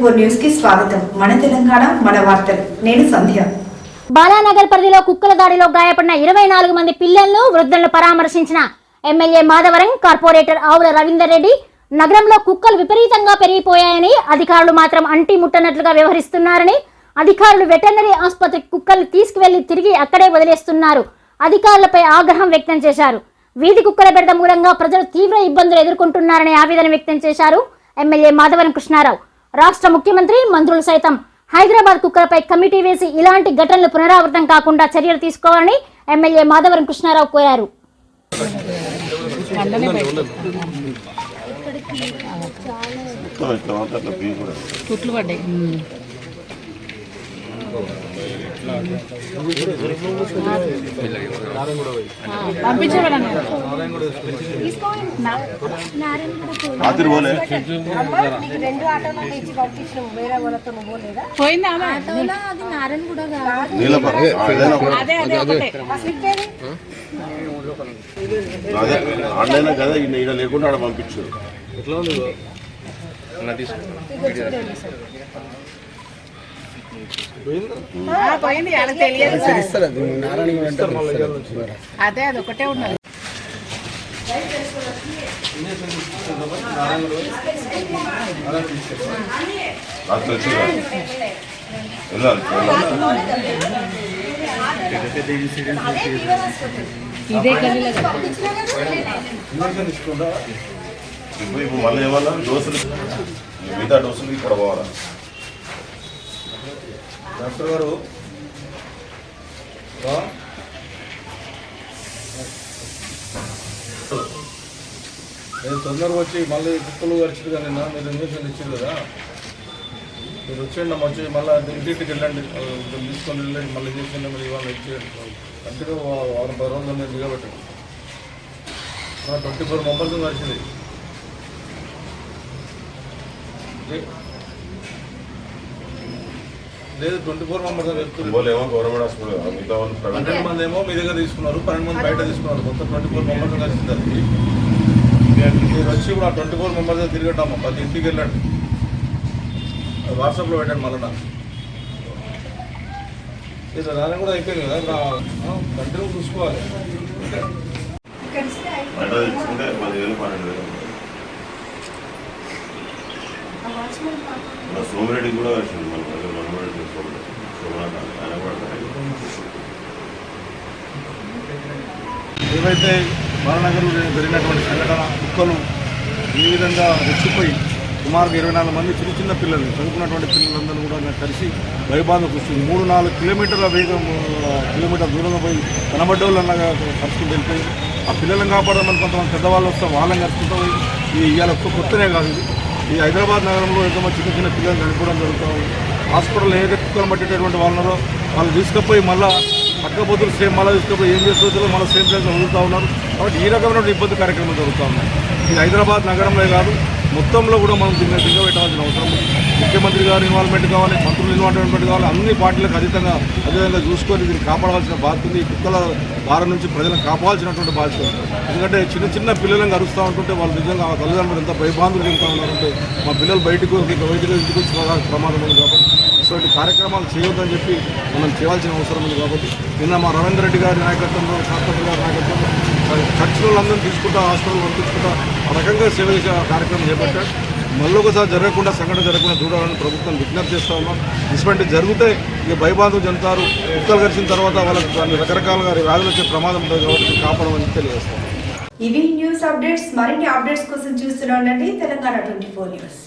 Four న్యూస్కి స్వాగతం. మన తెలంగాణ మన వార్తలు. నేను సంధ్య. బాలానగర్ పరిధిలో కుక్కల దాడిలో గాయపడిన ఇరవై నాలుగు మంది పిల్లలను వృద్ధులను పరామర్శించిన ఎమ్మెల్యే మాధవరం కార్పొరేటర్ ఆవుల రవీందర్ రెడ్డి నగరంలో కుక్కలు విపరీతంగా పెరిగిపోయాయని అధికారులు మాత్రం అంటి ముట్టనట్లుగా వ్యవహరిస్తున్నారని అధికారులు వెటర్నరీ ఆసుపత్రికి కుక్కలు తీసుకువెళ్ళి తిరిగి అక్కడే వదిలేస్తున్నారు. అధికారులపై ఆగ్రహం వ్యక్తం చేశారు. వీధి కుక్కల బెడద మూలంగా ప్రజలు తీవ్ర ఇబ్బందులు ఎదుర్కొంటున్నారని ఆవేదన వ్యక్తం చేశారు. ఎమ్మెల్యే మాధవరం కృష్ణారావు. రాష్ట్ర ముఖ్యమంత్రి మంత్రులు సైతం హైదరాబాద్ కుక్కలపై కమిటీ వేసి ఇలాంటి ఘటనలు పునరావృతం కాకుండా చర్యలు తీసుకోవాలని ఎమ్మెల్యే మాధవరం కృష్ణారావు కోరారు. కుట్లు పడ్డాయి పంపించబడను రాత్రి పోలే పోయిందా ఆమె? నీళ్ళపర ఏదైనా ఒకటి. అదే అదే ఒకటే అదే ఆన్లైన్ కదా. లేకుండా ఆడ పంపించు. ఆ, పోయింది వాళ్ళకి తెలియదు అదే అది ఒకటే ఉన్నది ఇదే ఇప్పుడు మళ్ళీ ఏమన్నా? డోసులు మిగతా డోసులు ఇక్కడ పోవాలా? డాక్టర్ గారు. నేను తొందరగా వచ్చి మళ్ళీ కుక్కలు గడిచింది కానీ నిన్న మీరు ఇంజక్షన్ ఇచ్చారు కదా. మీరు వచ్చేయండి వచ్చి మళ్ళీ ఇంటింటికి వెళ్ళండి. తీసుకొని వెళ్ళండి మళ్ళీ ఇంజక్షన్ మళ్ళీ ఇవాళ ఇచ్చేయండి కంటిన్యూ వారం పది రోజులు నేను దిగబెట్టండి ట్వంటీ ఫోర్ మెంబర్స్ కలిసింది లేదు ట్వంటీ ఫోర్ మెంబర్స్ ఏమో గవర్నమెంట్ హాస్పిటల్ మిగతా వాళ్ళు ప్రైవేట్ పన్నెండు మంది ఏమో మీ దగ్గర తీసుకున్నారు పన్నెండు మంది బయట తీసుకున్నారు. మొత్తం ట్వంటీ ఫోర్ మెంబర్స్ కలిసింది దానికి మీరు వచ్చి ఆ ట్వంటీ ఫోర్ మెంబర్స్ తిరగటమ్మా. ప్రతి ఇంటికి వెళ్ళండి. అది వాట్సాప్లో పెట్టండి మళ్ళీ నాకు. ఇది రాని కూడా అయిపోయింది కదా. కంటిన్యూ చూసుకోవాలి. బయట తెచ్చుకుంటే పదివేలు పన్నెండు వేలు. మన సోమిరెడ్డి కూడా వచ్చింది మన ఏవైతే బాలనగర్లో జరిగినటువంటి సంఘటన కుక్కలు ఈ విధంగా రెచ్చిపోయి సుమారుగా ఇరవై నాలుగు మంది చిన్న చిన్న పిల్లలు చదువుకున్నటువంటి పిల్లలందరూ కూడా కలిసి భయబాధకు వస్తుంది మూడు నాలుగు కిలోమీటర్ల వేగం కిలోమీటర్ దూరంగా పోయి కనబడ్డోళ్ళన్నగా కలుసుకుంటూ వెళ్ళిపోయి ఆ పిల్లలను కాపాడమని కొంతమంది పెద్దవాళ్ళు వస్తే వాళ్ళని కలుసుకుంటూ పోయి ఈ ఇవాళ ఒక్క కొత్తనే కాదు ఇది. ఈ హైదరాబాద్ నగరంలో ఎంతమంది చిన్న చిన్న పిల్లలు చనిపోవడం జరుగుతూ ఉంది. హాస్పిటల్ ఏదైతే కుక్కలు పట్టేటటువంటి వాళ్ళు ఉన్నారో వాళ్ళు తీసుకుపోయి మళ్ళీ పక్కబోతులు సేమ్ మళ్ళీ తీసుకుపోయి ఏం చేస్తుందో మళ్ళీ సేమ్ ప్లేస్లో వదులుతూ ఉన్నారు. కాబట్టి ఈ రకమైన ఇబ్బంది కార్యక్రమాలు జరుగుతూ ఉన్నాయి. ఇది హైదరాబాద్ నగరంలో కాదు మొత్తంలో కూడా మనం దీన్ని దిగబెట్టాల్సిన అవసరం ముఖ్యమంత్రి గారి ఇన్వాల్వ్మెంట్ కావాలి మంత్రులు ఇన్వాల్వ్మెంట్ కావాలి అన్ని పార్టీలకు అతీతంగా అదేవిధంగా చూసుకొని దీన్ని కాపాడవలసిన బాధ్యత ఉంది. ఈ కుక్కల భారం నుంచి ప్రజలను కాపాడాల్సినటువంటి బాధ్యత ఎందుకంటే చిన్న చిన్న పిల్లలను అరుస్తూ ఉంటుంటే వాళ్ళు నిజంగా ఆ తల్లిదండ్రులు ఎంత భయభాంతులు చెందుతూ ఉన్నారంటే మా పిల్లలు బయటకు బయటకు ఇంటికి వచ్చి ప్రమాదం ఉంది కాబట్టి ఇటువంటి కార్యక్రమాలు చేయొద్దని చెప్పి మనం చేయాల్సిన అవసరం ఉంది కాబట్టి నిన్న మా రవీంద్ర రెడ్డి గారి నాయకత్వంలో శాస్త్రజ్ఞ గారి నాయకత్వంలో ఖర్చులు అందరం తీసుకుంటా హాస్పిటల్ పంపించుకుంటా ఆ రకంగా సేవ చేసే కార్యక్రమం చేపట్టాడు మళ్ళీ ఒకసారి జరగకుండా సంఘటన జరగకుండా చూడాలని ప్రభుత్వం విజ్ఞప్తి చేస్తా ఉన్నాం. ఇటువంటి జరిగితే ఇక భయబాధం చెందుతారు. ఉత్తలు గడిచిన తర్వాత వాళ్ళకి కొన్ని రకరకాలుగా వ్యాధులు వచ్చే ప్రమాదం ఉంటుంది కాబట్టి కాపాడమని తెలియజేస్తాం. ఇవి న్యూస్ అప్డేట్స్. మరిన్ని అప్డేట్స్ కోసం చూస్తూనే ఉండండి. Telangana twenty four news.